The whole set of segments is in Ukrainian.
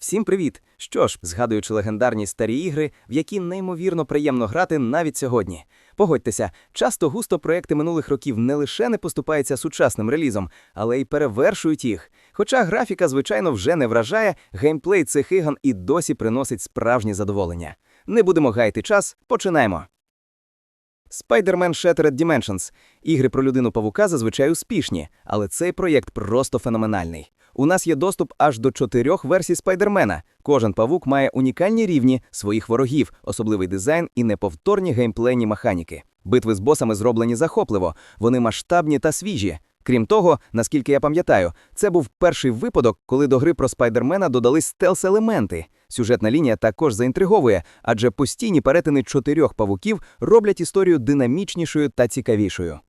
Всім привіт! Що ж, згадуючи легендарні старі ігри, в які неймовірно приємно грати навіть сьогодні. Погодьтеся, часто густо проекти минулих років не лише не поступаються сучасним релізом, але й перевершують їх. Хоча графіка, звичайно, вже не вражає, геймплей цих ігон і досі приносить справжнє задоволення. Не будемо гаяти час, починаємо. Spider-Man Shattered Dimensions. Ігри про людину павука зазвичай успішні, але цей проєкт просто феноменальний. У нас є доступ аж до чотирьох версій Спайдермена. Кожен павук має унікальні рівні своїх ворогів, особливий дизайн і неповторні геймплейні механіки. Битви з босами зроблені захопливо, вони масштабні та свіжі. Крім того, наскільки я пам'ятаю, це був перший випадок, коли до гри про спайдермена додались стелс-елементи. Сюжетна лінія також заінтриговує, адже постійні перетини чотирьох павуків роблять історію динамічнішою та цікавішою.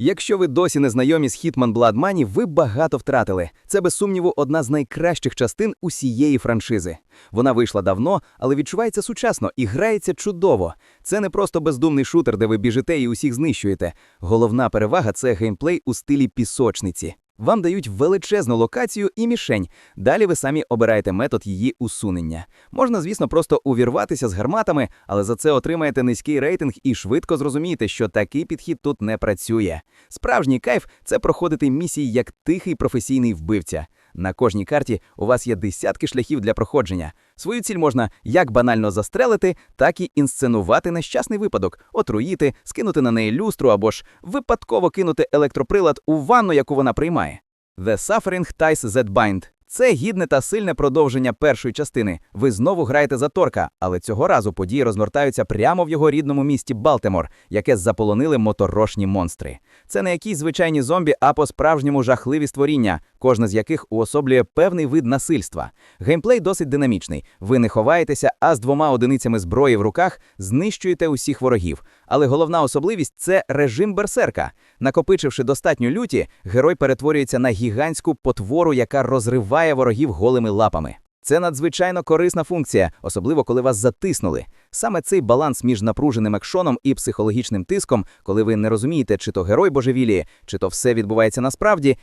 Якщо ви досі не знайомі з Hitman Blood Money, ви багато втратили. Це, без сумніву, одна з найкращих частин усієї франшизи. Вона вийшла давно, але відчувається сучасно і грається чудово. Це не просто бездумний шутер, де ви біжите і усіх знищуєте. Головна перевага це геймплей у стилі пісочниці. Вам дають величезну локацію і мішень. Далі ви самі обираєте метод її усунення. Можна, звісно, просто увірватися з гарматами, але за це отримаєте низький рейтинг і швидко зрозумієте, що такий підхід тут не працює. Справжній кайф це проходити місії як тихий професійний вбивця. На кожній карті у вас є десятки шляхів для проходження. Свою ціль можна як банально застрелити, так і інсценувати нещасний випадок, отруїти, скинути на неї люстру або ж випадково кинути електроприлад у ванну, яку вона приймає. The Suffering Ties That Bind – це гідне та сильне продовження першої частини. Ви знову граєте за Торка, але цього разу події розгортаються прямо в його рідному місті Балтимор, яке заполонили моторошні монстри. Це не якісь звичайні зомбі, а по-справжньому жахливі створіння, кожне з яких уособлює певний вид насильства. Геймплей досить динамічний. Ви не ховаєтеся, а з двома одиницями зброї в руках знищуєте усіх ворогів. Але головна особливість це режим берсерка. Накопичивши достатньо люті, герой перетворюється на гігантську потвору, яка розриває ворогів голими лапами. Це надзвичайно корисна функція, особливо коли вас затиснули. Саме цей баланс між напруженим екшоном і психологічним тиском, коли ви не розумієте, чи то герой божевіліє, чи то все відбувається насправді.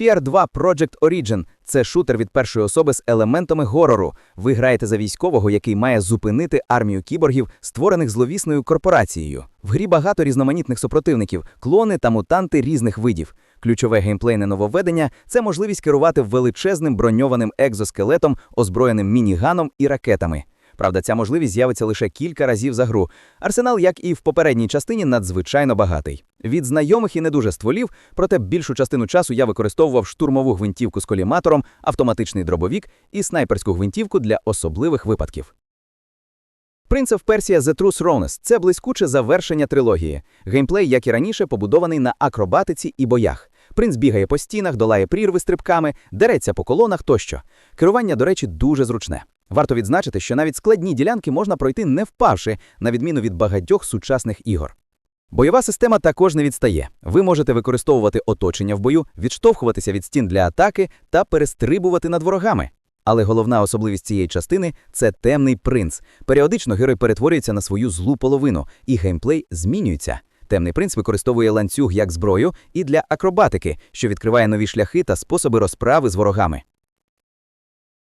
Fear 2 Project Origin – це шутер від першої особи з елементами горору. Ви граєте за військового, який має зупинити армію кіборгів, створених зловісною корпорацією. В грі багато різноманітних супротивників, клони та мутанти різних видів. Ключове геймплейне нововведення – це можливість керувати величезним броньованим екзоскелетом, озброєним мініганом і ракетами. Правда, ця можливість з'явиться лише кілька разів за гру. Арсенал, як і в попередній частині, надзвичайно багатий. Від знайомих і не дуже стволів, проте більшу частину часу я використовував штурмову гвинтівку з коліматором, автоматичний дробовік і снайперську гвинтівку для особливих випадків. Prince of The Truth Rones – це блискуче завершення трилогії. Геймплей, як і раніше, побудований на акробатиці і боях. Принц бігає по стінах, долає прірви стрибками, дереться по колонах тощо. Керування, до речі, дуже зручне. Варто відзначити, що навіть складні ділянки можна пройти не впавши, на відміну від багатьох сучасних ігор. Бойова система також не відстає. Ви можете використовувати оточення в бою, відштовхуватися від стін для атаки та перестрибувати над ворогами. Але головна особливість цієї частини це темний принц. Періодично герой перетворюється на свою злу половину, і геймплей змінюється. Темний принц використовує ланцюг як зброю і для акробатики, що відкриває нові шляхи та способи розправи з ворогами.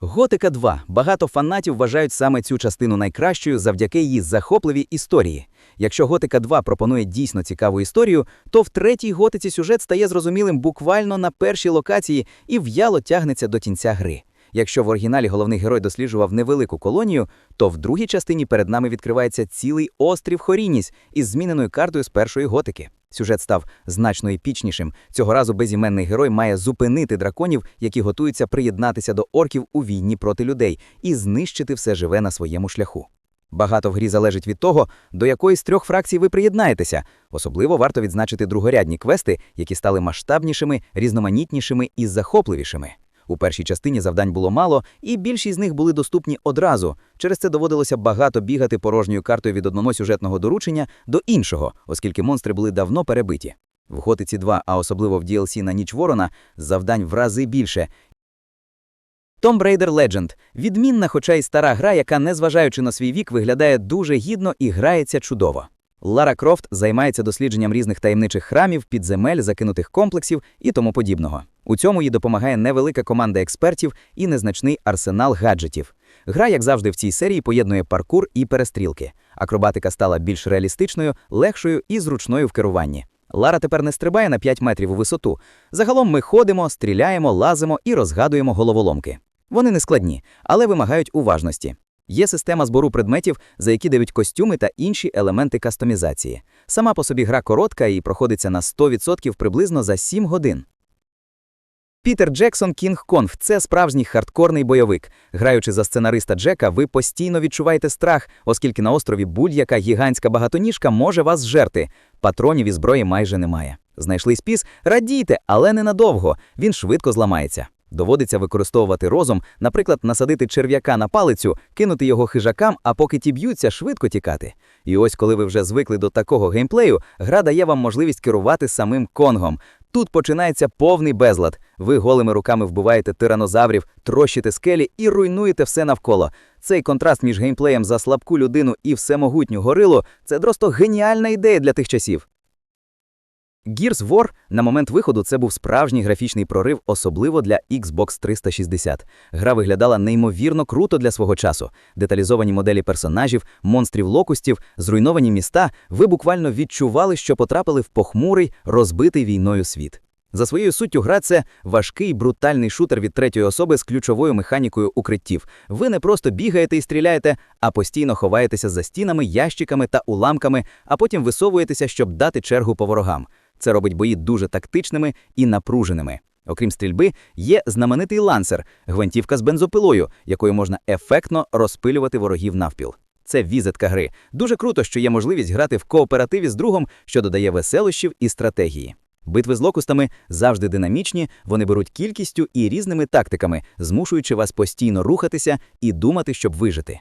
Готика 2. Багато фанатів вважають саме цю частину найкращою завдяки її захопливій історії. Якщо Готика 2 пропонує дійсно цікаву історію, то в третій готиці сюжет стає зрозумілим буквально на першій локації і в'яло тягнеться до кінця гри. Якщо в оригіналі головний герой досліджував невелику колонію, то в другій частині перед нами відкривається цілий острів Хорініс із зміненою картою з першої готики. Сюжет став значно епічнішим. Цього разу безіменний герой має зупинити драконів, які готуються приєднатися до орків у війні проти людей, і знищити все живе на своєму шляху. Багато в грі залежить від того, до якої з трьох фракцій ви приєднаєтеся. Особливо варто відзначити другорядні квести, які стали масштабнішими, різноманітнішими і захопливішими. У першій частині завдань було мало, і більшість з них були доступні одразу. Через це доводилося багато бігати порожньою картою від одного сюжетного доручення до іншого, оскільки монстри були давно перебиті. В Готиці 2, а особливо в DLC на ніч Ворона, завдань в рази більше. Tomb Raider Legend – відмінна, хоча й стара гра, яка, незважаючи на свій вік, виглядає дуже гідно і грається чудово. Лара Крофт займається дослідженням різних таємничих храмів, підземель, закинутих комплексів і тому подібного. У цьому їй допомагає невелика команда експертів і незначний арсенал гаджетів. Гра, як завжди, в цій серії поєднує паркур і перестрілки. Акробатика стала більш реалістичною, легшою і зручною в керуванні. Лара тепер не стрибає на 5 метрів у висоту. Загалом ми ходимо, стріляємо, лазимо і розгадуємо головоломки. Вони не складні, але вимагають уважності. Є система збору предметів, за які дають костюми та інші елементи кастомізації. Сама по собі гра коротка і проходиться на 100% приблизно за 7 годин. Пітер Джексон Кінг Конг це справжній хардкорний бойовик. Граючи за сценариста Джека, ви постійно відчуваєте страх, оскільки на острові будь-яка гігантська багатоніжка може вас зжерти. Патронів і зброї майже немає. Знайшли спіс, радійте, але ненадовго. Він швидко зламається. Доводиться використовувати розум, наприклад, насадити черв'яка на палицю, кинути його хижакам, а поки ті б'ються, швидко тікати. І ось, коли ви вже звикли до такого геймплею, гра дає вам можливість керувати самим конгом. Тут починається повний безлад. Ви голими руками вбиваєте тиранозаврів, трощите скелі і руйнуєте все навколо. Цей контраст між геймплеєм за слабку людину і всемогутню горилу це просто геніальна ідея для тих часів. Gears War на момент виходу це був справжній графічний прорив, особливо для Xbox 360. Гра виглядала неймовірно круто для свого часу. Деталізовані моделі персонажів, монстрів локустів, зруйновані міста. Ви буквально відчували, що потрапили в похмурий, розбитий війною світ. За своєю суттю, гра це важкий брутальний шутер від третьої особи з ключовою механікою укриттів. Ви не просто бігаєте і стріляєте, а постійно ховаєтеся за стінами, ящиками та уламками, а потім висовуєтеся, щоб дати чергу по ворогам. Це робить бої дуже тактичними і напруженими. Окрім стрільби, є знаменитий лансер гвинтівка з бензопилою, якою можна ефектно розпилювати ворогів навпіл. Це візитка гри. Дуже круто, що є можливість грати в кооперативі з другом, що додає веселощів і стратегії. Битви з локустами завжди динамічні, вони беруть кількістю і різними тактиками, змушуючи вас постійно рухатися і думати, щоб вижити.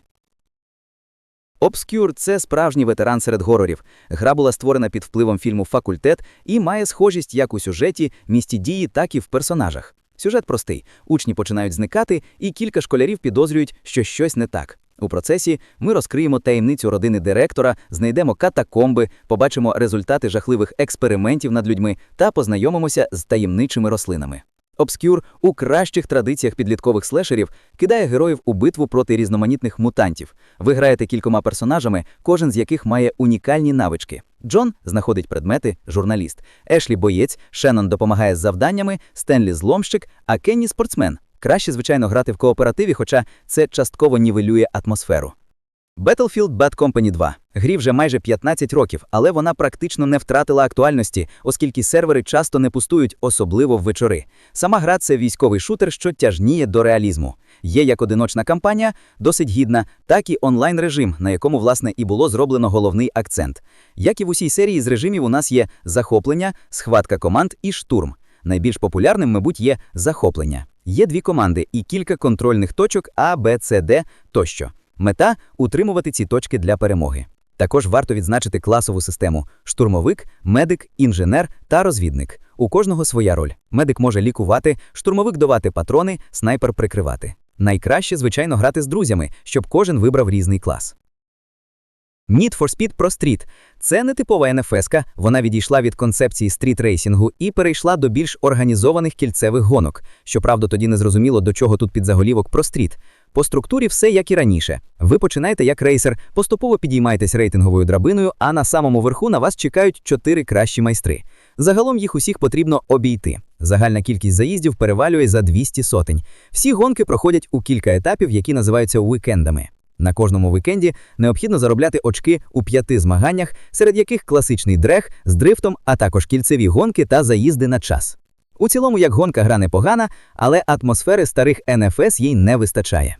Obscure – це справжній ветеран серед горорів. Гра була створена під впливом фільму Факультет і має схожість як у сюжеті, місті дії, так і в персонажах. Сюжет простий: учні починають зникати, і кілька школярів підозрюють, що щось не так. У процесі ми розкриємо таємницю родини директора, знайдемо катакомби, побачимо результати жахливих експериментів над людьми та познайомимося з таємничими рослинами. Обскюр у кращих традиціях підліткових слешерів кидає героїв у битву проти різноманітних мутантів. Ви граєте кількома персонажами, кожен з яких має унікальні навички. Джон знаходить предмети, журналіст. Ешлі боєць, Шеннон допомагає з завданнями, Стенлі зломщик, а Кенні спортсмен. Краще, звичайно, грати в кооперативі, хоча це частково нівелює атмосферу. Battlefield Bad Company 2. Грі вже майже 15 років, але вона практично не втратила актуальності, оскільки сервери часто не пустують, особливо в вечори. Сама гра це військовий шутер, що тяжніє до реалізму. Є як одиночна кампанія, досить гідна, так і онлайн-режим, на якому, власне, і було зроблено головний акцент. Як і в усій серії з режимів, у нас є захоплення, схватка команд і штурм. Найбільш популярним, мабуть, є захоплення. Є дві команди і кілька контрольних точок А, Б, С, Д тощо. Мета утримувати ці точки для перемоги. Також варто відзначити класову систему: штурмовик, медик, інженер та розвідник. У кожного своя роль. Медик може лікувати, штурмовик давати патрони, снайпер прикривати. Найкраще, звичайно, грати з друзями, щоб кожен вибрав різний клас. Need for Speed Pro Street – це не типова НФС-ка, вона відійшла від концепції стріт-рейсінгу і перейшла до більш організованих кільцевих гонок. Щоправда, тоді не зрозуміло, до чого тут підзаголівок про стріт. По структурі все як і раніше. Ви починаєте як рейсер, поступово підіймаєтесь рейтинговою драбиною, а на самому верху на вас чекають чотири кращі майстри. Загалом їх усіх потрібно обійти. Загальна кількість заїздів перевалює за 200 сотень. Всі гонки проходять у кілька етапів, які називаються уікендами. На кожному вікенді необхідно заробляти очки у п'яти змаганнях, серед яких класичний дрех з дрифтом, а також кільцеві гонки та заїзди на час. У цілому, як гонка гра непогана, але атмосфери старих НФС їй не вистачає.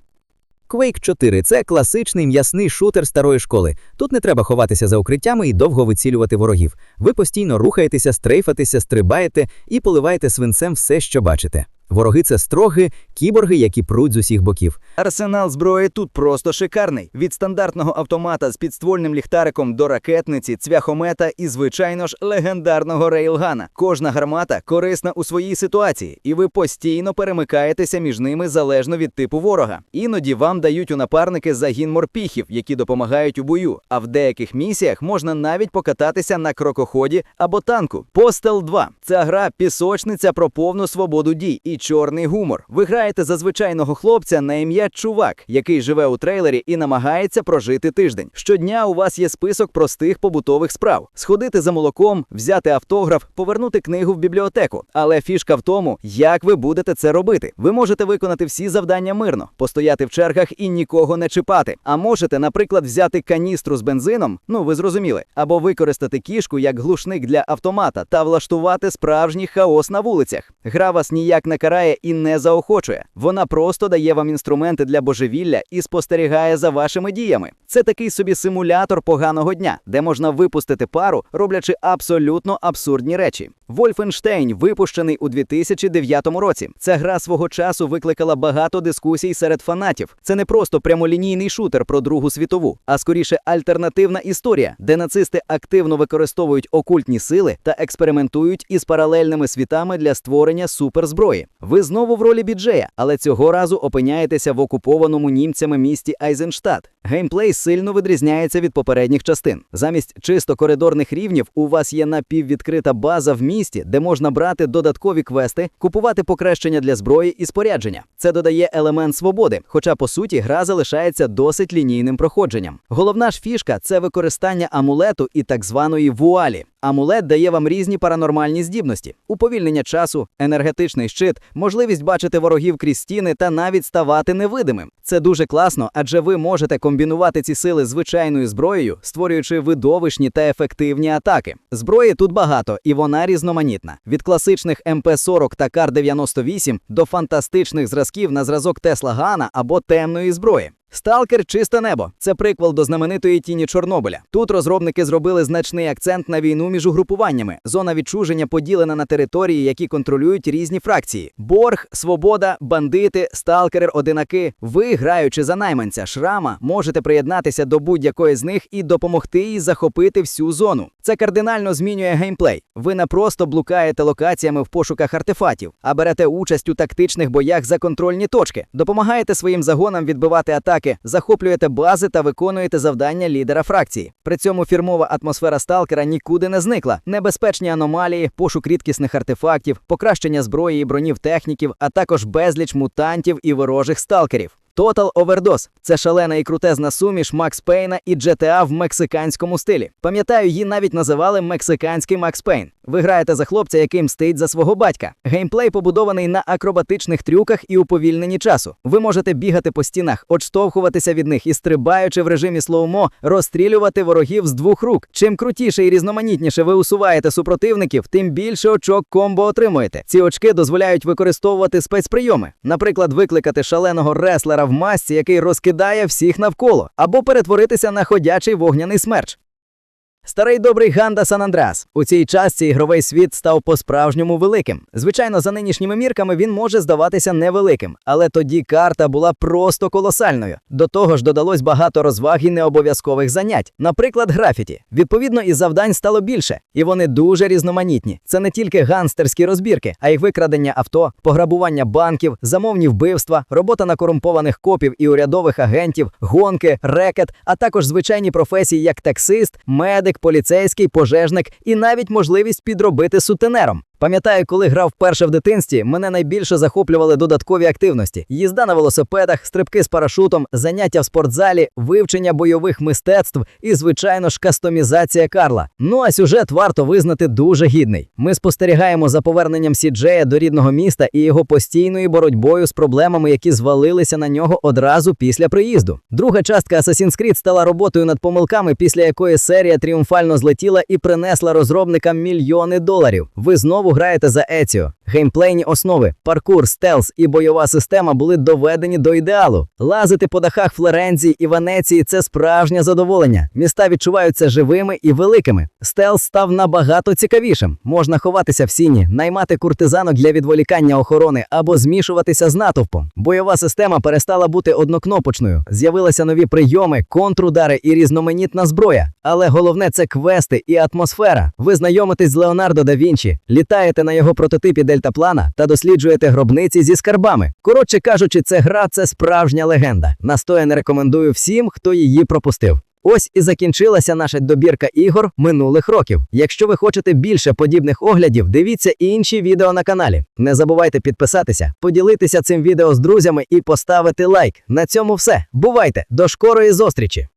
Quake 4 – це класичний м'ясний шутер старої школи. Тут не треба ховатися за укриттями і довго вицілювати ворогів. Ви постійно рухаєтеся, стрейфатеся, стрибаєте і поливаєте свинцем все, що бачите. Вороги це строги, кіборги, які пруть з усіх боків. Арсенал зброї тут просто шикарний. Від стандартного автомата з підствольним ліхтариком до ракетниці, цвяхомета і, звичайно ж, легендарного рейлгана. Кожна гармата корисна у своїй ситуації, і ви постійно перемикаєтеся між ними залежно від типу ворога. Іноді вам дають у напарники загін морпіхів, які допомагають у бою. А в деяких місіях можна навіть покататися на крокоході або танку. Postal 2 – це гра пісочниця про повну свободу дій і чорний гумор. Ви граєте за звичайного хлопця на ім'я Чувак, який живе у трейлері і намагається прожити тиждень. Щодня у вас є список простих побутових справ: сходити за молоком, взяти автограф, повернути книгу в бібліотеку. Але фішка в тому, як ви будете це робити. Ви можете виконати всі завдання мирно, постояти в чергах і нікого не чіпати. А можете, наприклад, взяти каністру з бензином, ну ви зрозуміли, або використати кішку як глушник для автомата та влаштувати справжній хаос на вулицях. Гра вас ніяк не карає і не заохочує. Вона просто дає вам інструменти для божевілля і спостерігає за вашими діями. Це такий собі симулятор поганого дня, де можна випустити пару, роблячи абсолютно абсурдні речі. Wolfenstein випущений у 2009 році. Ця гра свого часу викликала багато дискусій серед фанатів. Це не просто прямолінійний шутер про Другу світову, а скоріше альтернативна історія, де нацисти активно використовують окультні сили та експериментують із паралельними світами для створення суперзброї. Ви знову в ролі біджея, але цього разу опиняєтеся в окупованому німцями місті Айзенштадт. Геймплей сильно відрізняється від попередніх частин. Замість чисто коридорних рівнів у вас є напіввідкрита база в місті, де можна брати додаткові квести, купувати покращення для зброї і спорядження. Це додає елемент свободи, хоча по суті гра залишається досить лінійним проходженням. Головна ж фішка це використання амулету і так званої вуалі. Амулет дає вам різні паранормальні здібності: уповільнення часу, енергетичний щит, можливість бачити ворогів крізь стіни та навіть ставати невидимим. Це дуже класно, адже ви можете комбінувати ці сили звичайною зброєю, створюючи видовищні та ефективні атаки. Зброї тут багато, і вона різноманітна: від класичних МП-40 та Кар-98 до фантастичних зразків на зразок Тесла Гана або темної зброї. Сталкер чисте небо це приквел до знаменитої тіні Чорнобиля. Тут розробники зробили значний акцент на війну між угрупуваннями. Зона відчуження поділена на території, які контролюють різні фракції: Борг, Свобода, бандити, сталкери, одинаки. Ви, граючи за найманця шрама, можете приєднатися до будь-якої з них і допомогти їй захопити всю зону. Це кардинально змінює геймплей. Ви не просто блукаєте локаціями в пошуках артефактів, а берете участь у тактичних боях за контрольні точки, допомагаєте своїм загонам відбивати атаки, захоплюєте бази та виконуєте завдання лідера фракції. При цьому фірмова атмосфера сталкера нікуди не зникла. Небезпечні аномалії, пошук рідкісних артефактів, покращення зброї і бронів техніків, а також безліч мутантів і ворожих сталкерів. Total Overdose – це шалена і крутезна суміш Макс Пейна і GTA в мексиканському стилі. Пам'ятаю, її навіть називали мексиканський Макс Пейн. Ви граєте за хлопця, який мстить за свого батька. Геймплей побудований на акробатичних трюках і уповільненні часу. Ви можете бігати по стінах, отштовхуватися від них і стрибаючи в режимі слоумо, розстрілювати ворогів з двох рук. Чим крутіше і різноманітніше ви усуваєте супротивників, тим більше очок комбо отримуєте. Ці очки дозволяють використовувати спецприйоми, наприклад, викликати шаленого реслера в масці, який розкидає всіх навколо, або перетворитися на ходячий вогняний смерч. Старий добрий Ганда Сан Андреас. У цій частці ігровий світ став по-справжньому великим. Звичайно, за нинішніми мірками він може здаватися невеликим, але тоді карта була просто колосальною. До того ж, додалось багато розваг і необов'язкових занять, наприклад, графіті. Відповідно, і завдань стало більше, і вони дуже різноманітні. Це не тільки ганстерські розбірки, а й викрадення авто, пограбування банків, замовні вбивства, робота на корумпованих копів і урядових агентів, гонки, рекет, а також звичайні професії, як таксист, медик, поліцейський, пожежник і навіть можливість підробити сутенером. Пам'ятаю, коли грав вперше в дитинстві, мене найбільше захоплювали додаткові активності: їзда на велосипедах, стрибки з парашутом, заняття в спортзалі, вивчення бойових мистецтв і, звичайно ж, кастомізація Карла. Ну а сюжет варто визнати дуже гідний. Ми спостерігаємо за поверненням Сіджея до рідного міста і його постійною боротьбою з проблемами, які звалилися на нього одразу після приїзду. Друга частка Assassin's Creed стала роботою над помилками, після якої серія тріумфально злетіла і принесла розробникам мільйони доларів. Ви знову знову граєте за Еціо. Геймплейні основи, паркур, стелс і бойова система були доведені до ідеалу. Лазити по дахах Флоренції і Венеції це справжнє задоволення. Міста відчуваються живими і великими. Стелс став набагато цікавішим. Можна ховатися в сіні, наймати куртизанок для відволікання охорони або змішуватися з натовпом. Бойова система перестала бути однокнопочною. З'явилися нові прийоми, контрудари і різноманітна зброя. Але головне це квести і атмосфера. Ви знайомитесь з Леонардо да Вінчі, літаєте на його прототипі дельтаплана та досліджуєте гробниці зі скарбами. Коротше кажучи, це гра це справжня легенда. Настояне рекомендую всім, хто її пропустив. Ось і закінчилася наша добірка ігор минулих років. Якщо ви хочете більше подібних оглядів, дивіться інші відео на каналі. Не забувайте підписатися, поділитися цим відео з друзями і поставити лайк. На цьому все. Бувайте! До скорої зустрічі!